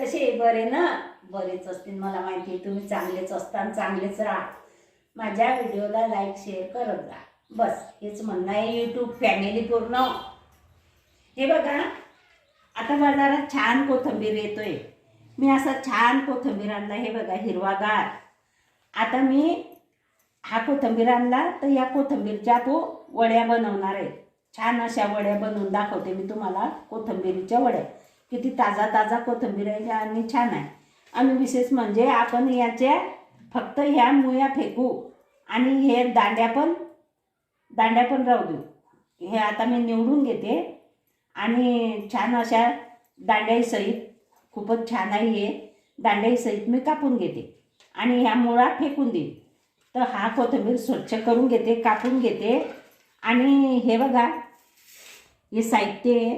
कसे बरे ना? बरेच असतील मला माहिती आहे. तुम्ही चांगलेच असता चांगलेच राहा. माझ्या व्हिडिओला लाईक शेअर करत राहा. बस हेच म्हणणं आहे यूट्यूब फॅमिली पूर्ण. हे बघा आता बाजारात छान कोथिंबीर येतोय. मी असा छान कोथिंबीर आणला हे बघा हिरवागार. आता मी हा कोथिंबीर आणला तर या कोथिंबीरच्या तो वड्या बनवणार आहे. छान अशा वड्या बनवून दाखवते मी तुम्हाला कोथिंबीरीच्या वड्या. किती ताजा ताजा कोथिंबीर आहे आणि छान आहे. आणि विशेष म्हणजे आपण याच्या फक्त ह्या मुया फेकू आणि हे दांड्या पण दांड्या पण राहू देऊ. हे आता मी निवडून घेते आणि छान अशा दांड्यासहित खूपच छान आहे हे दांड्यासहित मी कापून घेते. आणि ह्या मुळा फेकून देईन तर हा कोथिंबीर स्वच्छ करून घेते कापून घेते. आणि हे बघा हे साहित्य आहे.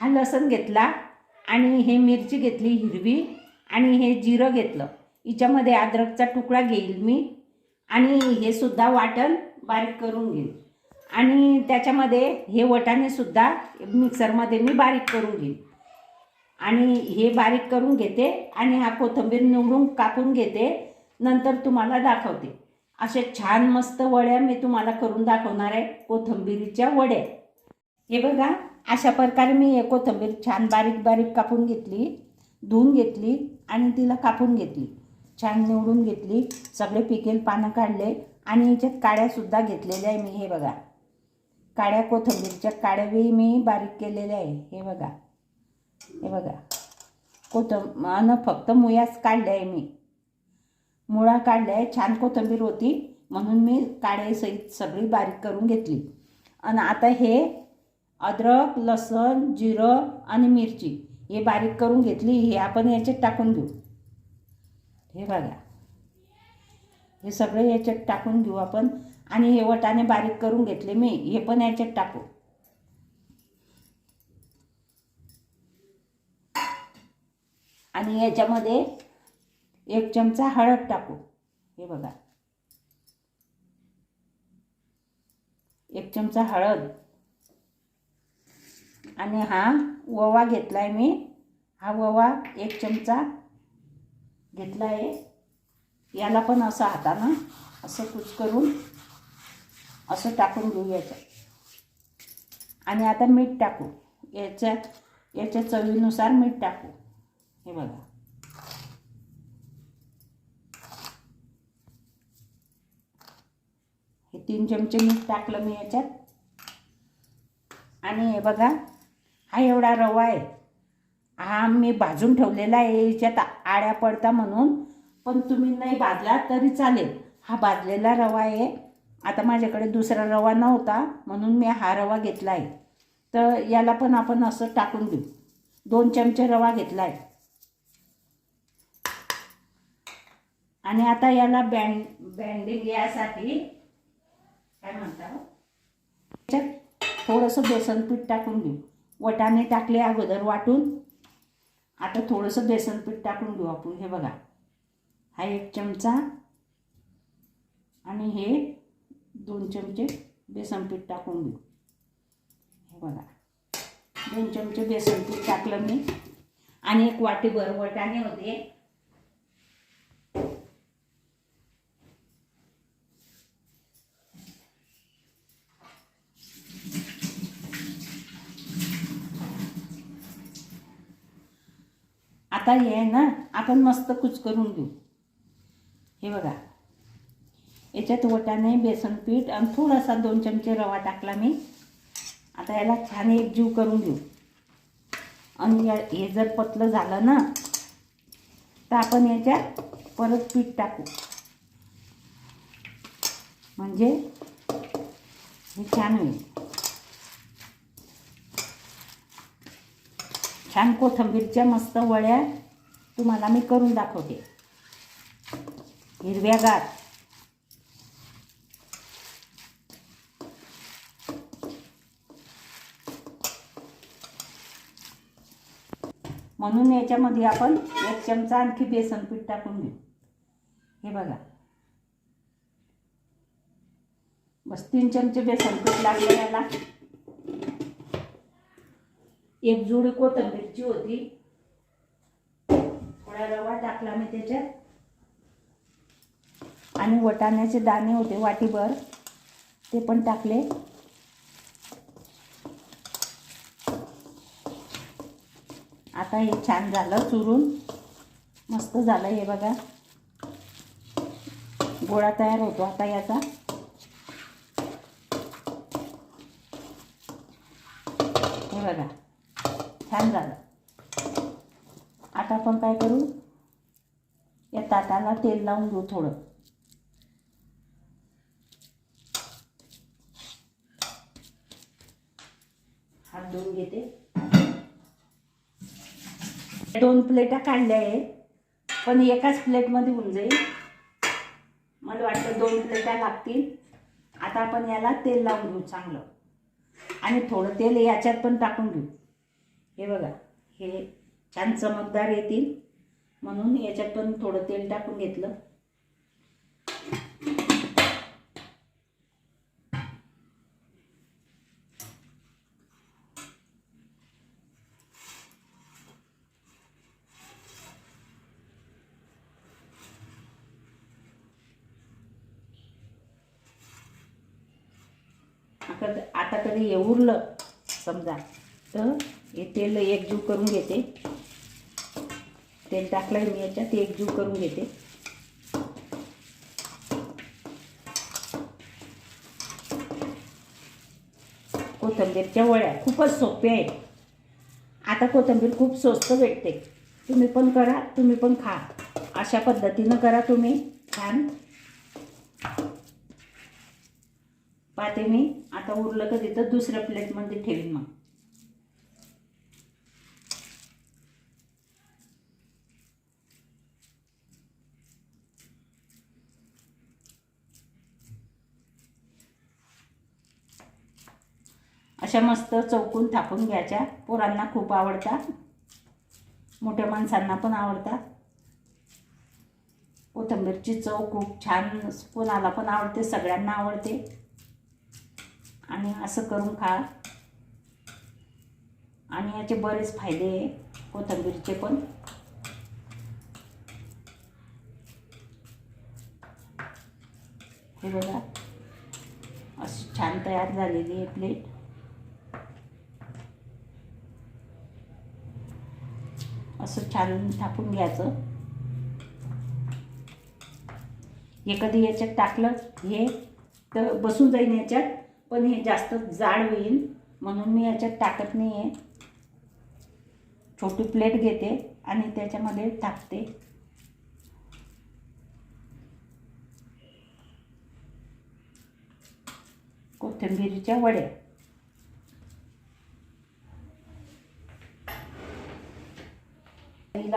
हा लसण घेतला. आणि हे मिरची घेतली हिरवी आणि हे जिरं घेतलं. हिच्यामध्ये अद्रकचा तुकडा घेईल मी आणि हे सुद्धा वाटण बारीक करून घेईन आणि त्याच्यामध्ये हे वटाणेसुद्धा मिक्सरमध्ये मी बारीक करून घेईन आणि हे बारीक करून घेते आणि हा कोथिंबीर निवडून कापून घेते. नंतर तुम्हाला दाखवते. असे छान मस्त वड्या मी तुम्हाला करून दाखवणार आहे कोथिंबीरीच्या वड्या. हे बघा अशा प्रकारे मी हे कोथिंबीर छान बारीक बारीक कापून घेतली धुवून घेतली आणि तिला कापून घेतली. छान निवडून घेतली. सगळे पिकेल पानं काढले आणि याच्यात काड्यासुद्धा घेतलेल्या आहे मी हे बघा. काड्या कोथंबीरच्या काड्यावेळी मी बारीक केलेल्या आहे हे बघा. हे बघा. कोथं आणि फक्त मुयाच काढल्या आहे मी. मुळा काढल्या आहे छान कोथिंबीर होती म्हणून मी काड्यासहित सगळी बारीक करून घेतली. आणि आता हे अद्रक लसण जिरं आणि मिरची हे बारीक करून घेतली. हे आपण याच्यात टाकून घेऊ. हे बघा. हे सगळे याच्यात टाकून घेऊ आपण. आणि हे वटाणे बारीक करून घेतले मी. हे पण याच्यात टाकू. आणि याच्यामध्ये एक चमचा हळद टाकू. हे बघा. एक चमचा हळद. आणि हा ओवा घेतला आहे मी. हा ओवा एक चमचा घेतला आहे याला पण असं हातानं असं कुच करून असं टाकून घेऊ याच्यात आणि आता मीठ टाकू. याच्यात याच्या चवीनुसार मीठ टाकू. हे बघा. हे तीन चमचे मीठ टाकलं मी याच्यात. आणि हे बघा हा एवढा रवा आहे. हा मी भाजून ठेवलेला आहे याच्यात आड्या पडता म्हणून. पण तुम्ही नाही भाजला तरी चालेल. हा भाजलेला रवा आहे. आता माझ्याकडे दुसरा रवा नव्हता म्हणून मी हा रवा घेतला आहे. तर याला पण आपण असं टाकून देऊ. दोन चमचे रवा घेतला आहे. आणि आता याला बँड बँडिंग यासाठी काय म्हणता हो? थोडंसं बेसन पीठ टाकून घेऊ वटाणे टाकले अगोदर वाटून. आता थोडंसं बेसन पीठ टाकून घेऊ आपण. हे बघा. हा एक चमचा आणि हे दोन चमचे बेसन पीठ टाकून घेऊ. हे बघा. दोन चमचे बेसन पीठ टाकलं मी. आणि एक वाटीभर वटाणे होते आता हे आहे ना आपण मस्त कुचकरून घेऊ. हे बघा. याच्यात वटाणे बेसन पीठ आणि थोडासा दोन चमचे रवा टाकला मी. आता याला छान एक जीव करून घेऊ. आणि या हे जर पतलं झालं ना तर आपण याच्यात परत पीठ टाकू. म्हणजे हे छान होईल. छान कोथंबीरच्या मस्त वळ्या तुम्हाला मी करून दाखवते. हिरव्यागार म्हणून याच्यामध्ये आपण एक चमचा आणखी बेसन पीठ टाकून घेऊ. हे बघा. बस तीन चमचे बेसन पीठ लागलं याला. एक जोडी कोथिंबीरची होती. थोडा रवा टाकला मी त्याच्यात. आणि वटाण्याचे दाणे होते वाटीभर ते पण टाकले. आता हे छान झालं चुरून. मस्त झालं हे बघा. गोळा तयार होतो आता याचा. हे बघा. छान झालं. आता आपण काय करू? या ताटाला तेल लावून घेऊ थोडं. हात धुवून घेते. दोन प्लेटा काढल्या आहे पण एकाच प्लेटमध्ये होऊन जाईल. मला वाटतं दोन प्लेटा लागतील. आता आपण याला तेल लावून घेऊ चांगलं. आणि थोडं तेल याच्यात पण टाकून घेऊ. हे बघा हे छान चमकदार येतील. म्हणून याच्यात पण थोडं तेल टाकून घेतलं. आता आता कधी हे उरलं समजा तर हे तेल एकजीव करून घेते. तेल टाकलं मी याच्यात एकजीव करून घेते. कोथिंबीरच्या वळ्या खूपच सोप्या आहेत. आता कोथिंबीर खूप स्वस्त भेटते. तुम्ही पण करा तुम्ही पण खा. अशा पद्धतीनं करा तुम्ही. छान. पाहते मी. आता उरलं का तिथं दुसऱ्या प्लेटमध्ये ठेवीन मग. अशा मस्त चौकून थापून घ्यायच्या. पोरांना खूप आवडतात मोठ्या माणसांना पण आवडतात कोथिंबीरची चव खूप छान कोणाला पण आवडते सगळ्यांना आवडते. आणि असं करून खा. आणि याचे बरेच फायदे आहे कोथंबीरचे पण. हे बघा. अशी छान तयार झालेली आहे प्लेट असं छान थापून घ्यायचं. हे कधी याच्यात टाकलं हे तर बसून जाईन याच्यात पण हे जास्त जाड होईल म्हणून मी याच्यात टाकत नाही आहे छोटी प्लेट घेते आणि त्याच्यामध्ये टाकते. कोथिंबीरीच्या वड्या.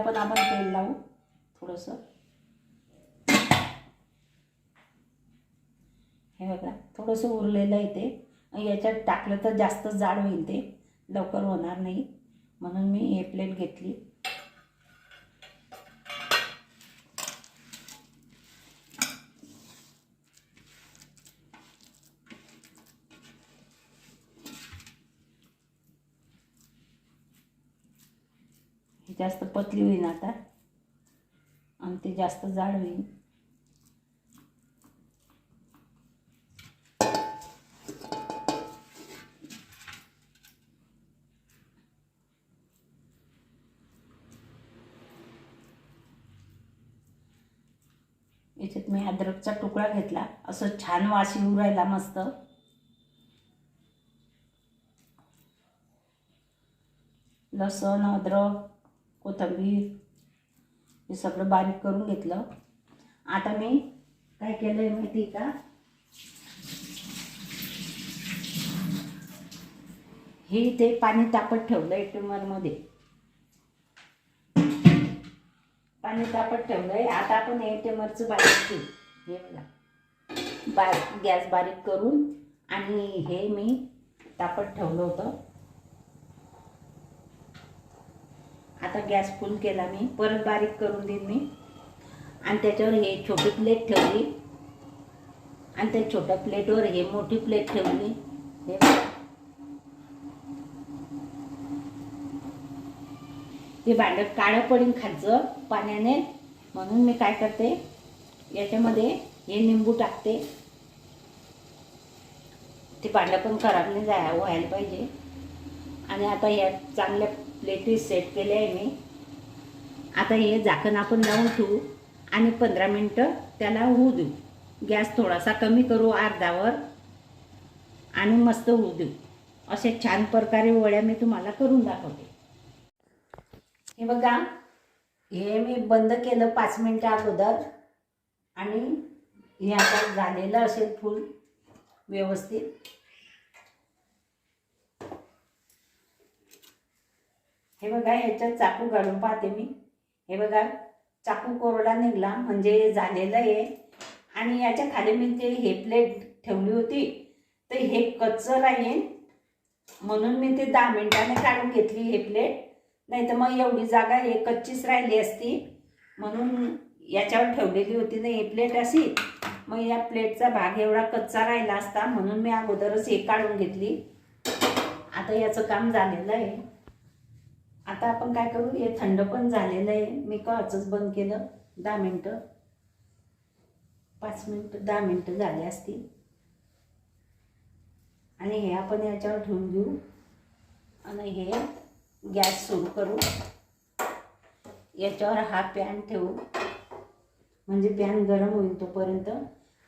हिला पण आपण तेल लावू थोडंसं. हे बघा थोडंसं उरलेलं आहे ते. याच्यात टाकलं तर जास्त जाड होईल ते. लवकर होणार नाही. म्हणून मी हे प्लेट घेतली. जास्त पतली होईन आता. आणि ते जास्त जाड होईल याच्यात मी अद्रकचा तुकडा घेतला. असं छान वास येऊ राहिला मस्त. लसण अद्रक कोथिंबीर हे सगळं बारीक करून घेतलं. आता मी काय केलं आहे माहिती आहे का? हे ते पाणी तापत ठेवलं आहे ट्युमरमध्ये पाणी तापत ठेवलं आहे आता आपण हे टेमरचं बारीक घेऊ. हे बघा. बारीक गॅस बारीक करून आणि हे मी तापत ठेवलं होतं. आता गॅस फुल केला मी परत बारीक करून देईन मी. आणि त्याच्यावर हे छोटी प्लेट ठेवली. आणि त्या छोट्या प्लेटवर हे मोठी प्लेट ठेवली. हे हे भांडं काळं पडीन खायचं पाण्याने. म्हणून मी काय करते याच्यामध्ये हे निंबू टाकते. ते भांडं पण खराब नाही जाय व्हायला पाहिजे. आणि आता या चांगल्या प्लेटी सेट केल्या आहे मी. आता हे झाकण आपण लावून ठेवू आणि पंधरा मिनटं त्याला होऊ देऊ. गॅस थोडासा कमी करू अर्धावर आणि मस्त होऊ देऊ. असे छान प्रकारे वड्या मी तुम्हाला करून दाखवते. हे बघा हे मी बंद केलं पाच मिनटं अगोदर आणि हे आता झालेलं असेल फुल व्यवस्थित. हे बघा ह्याच्यात चाकू घालून पाहते मी. हे बघा चाकू कोरडा निघला म्हणजे झालेलं आहे. आणि याच्या खाली मी ते हे प्लेट ठेवली होती. तर हे कच्चं राहील म्हणून मी ते दहा मिनिटाने काढून घेतली हे प्लेट नाही तर मग एवढी जागा हे कच्चीच राहिली असती. म्हणून याच्यावर ठेवलेली होती ना हे प्लेट अशी. मग या प्लेटचा भाग एवढा कच्चा राहिला असता म्हणून मी अगोदरच हे काढून घेतली. आता याचं काम झालेलं आहे. आता आपण काय करू? हे थंड पण झालेलं आहे. मी कॉचच बंद केलं? दहा मिनटं. पाच मिनटं दहा मिनटं झाले असतील. आणि हे आपण याच्यावर ठेवून घेऊ. आणि हे गॅस सुरू करू. याच्यावर हा पॅन ठेवू. म्हणजे पॅन गरम होईल तोपर्यंत.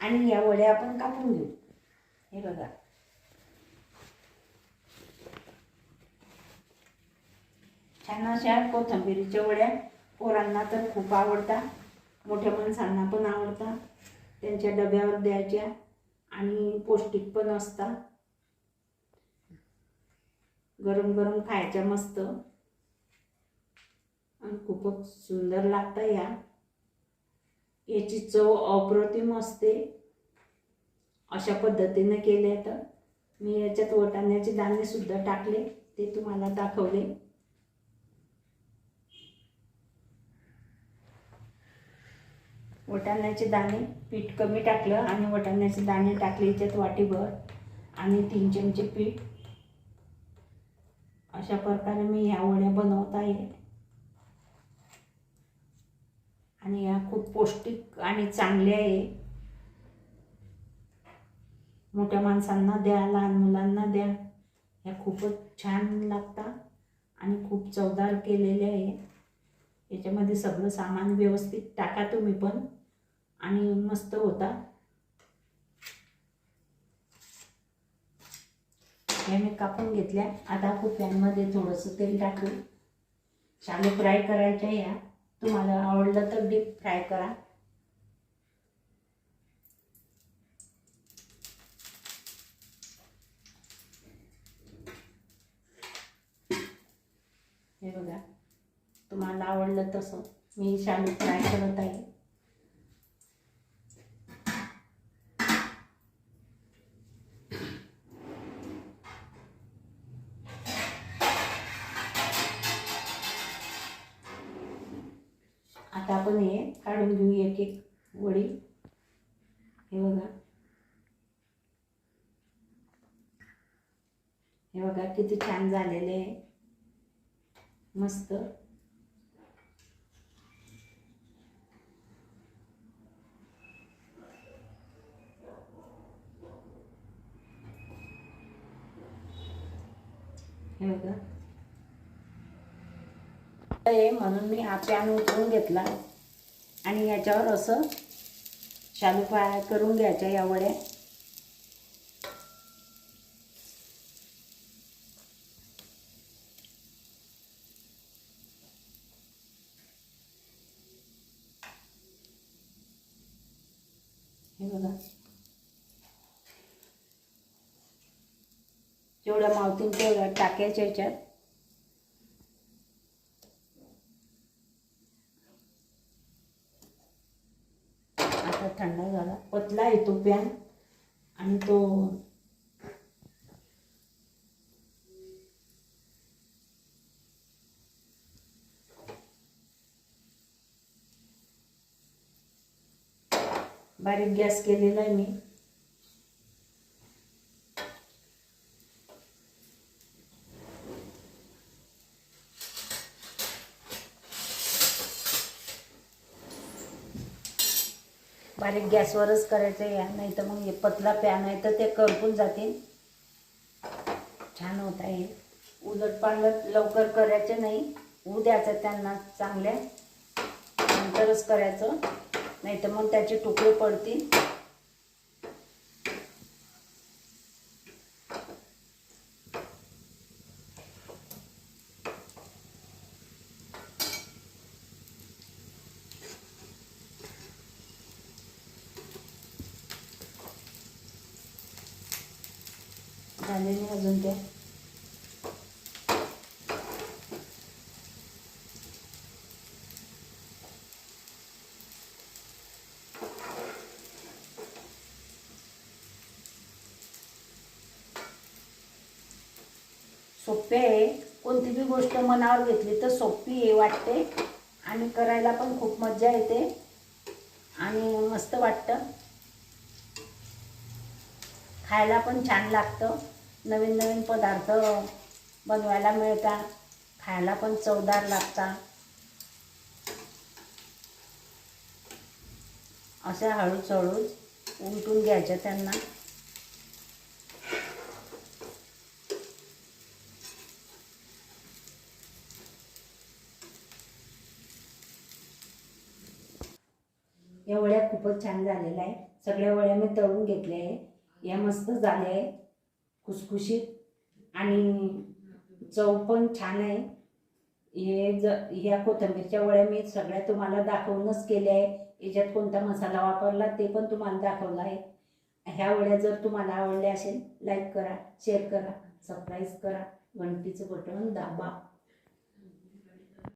आणि या वड्या आपण कापून घेऊ. हे बघा छान अशा कोथिंबिरीच्या वड्या. पोरांना तर खूप आवडतात. मोठ्या माणसांना पण आवडतात. त्यांच्या डब्यावर द्यायच्या आणि पौष्टिक पण असतात. गरम गरम खायच्या मस्त. आणि खूपच सुंदर लागतं या. याची चव अप्रतिम असते. अशा पद्धतीनं केले तर. मी याच्यात वटाण्याचे दाणे सुद्धा टाकले. ते तुम्हाला दाखवले. वटाण्याचे दाणे पीठ कमी टाकलं आणि वटाण्याचे दाणे टाकले याच्यात वाटीभर आणि तीन चमचे पीठ. अशा प्रकारे मी ह्या वड्या बनवत आहे. आणि ह्या खूप पौष्टिक आणि चांगल्या आहे. मोठ्या माणसांना द्या लहान मुलांना द्या. ह्या खूपच छान लागतात आणि खूप चवदार केलेले आहे. याच्यामध्ये सगळं सामान व्यवस्थित टाका तुम्ही पण. आणि मस्त होता. हे मी कापून घेतल्या. आता कुप्यांमध्ये थोडंसं तेल टाकू. शाले फ्राय करायच्या या. तुम्हाला आवडलं तर डीप फ्राय करा. हे बघा. तुम्हाला आवडलं तसं मी शालू फ्राय करत आहे. काढून घेऊ एक एक वडी. हे बघा. हे बघा किती छान झालेले आहे. मस्त. हे बघा. म्हणून मी हा पॅन उतरून घेतला. आणि याच्यावर असं शालू फ्राय करून घ्यायच्या या वड्या. हे बघा. जेवढ्या मावतील तेवढ्या टाकायच्या याच्यात आता थंड घेतला पतला येतो पॅन आणि तो बारीक गॅस केलेला आहे मी. बारीक गॅसवरच करायचं या नाही तर मग हे पतला पॅन आहे तर ते करपून जातील. छान होत आहे. उलट पालट लवकर करायचे नाही. उद्याचं द्यायचं त्यांना चांगल्या. नंतरच करायचं. नाही तर मग त्याचे तुकडे पडतील. भाजून नाही सोपे आहे. कोणती बी गोष्ट मनावर घेतली तर सोपी आहे वाटते. आणि करायला पण खूप मजा येते. आणि मस्त वाटतं. खायला पण छान लागतं. नवीन नवीन पदार्थ बनवायला मिळतात खायला पण चवदार लागतात अशा हळूच हळूच उलटून घ्यायच्या त्यांना. या वळ्या खूपच छान झालेल्या आहे सगळ्या वळ्या मी तळून घेतल्या आहे या मस्त झाल्या आहे खुसखुशीत आणि चव पण छान आहे. हे ज ह्या कोथिंबीरच्या वड्या मी सगळ्या तुम्हाला दाखवूनच केल्या आहे याच्यात कोणता मसाला वापरला ते पण तुम्हाला दाखवला आहे. ह्या वड्या जर तुम्हाला आवडल्या असेल लाईक करा शेअर करा सबस्क्राईब करा. घंटीचं बटन दाबा.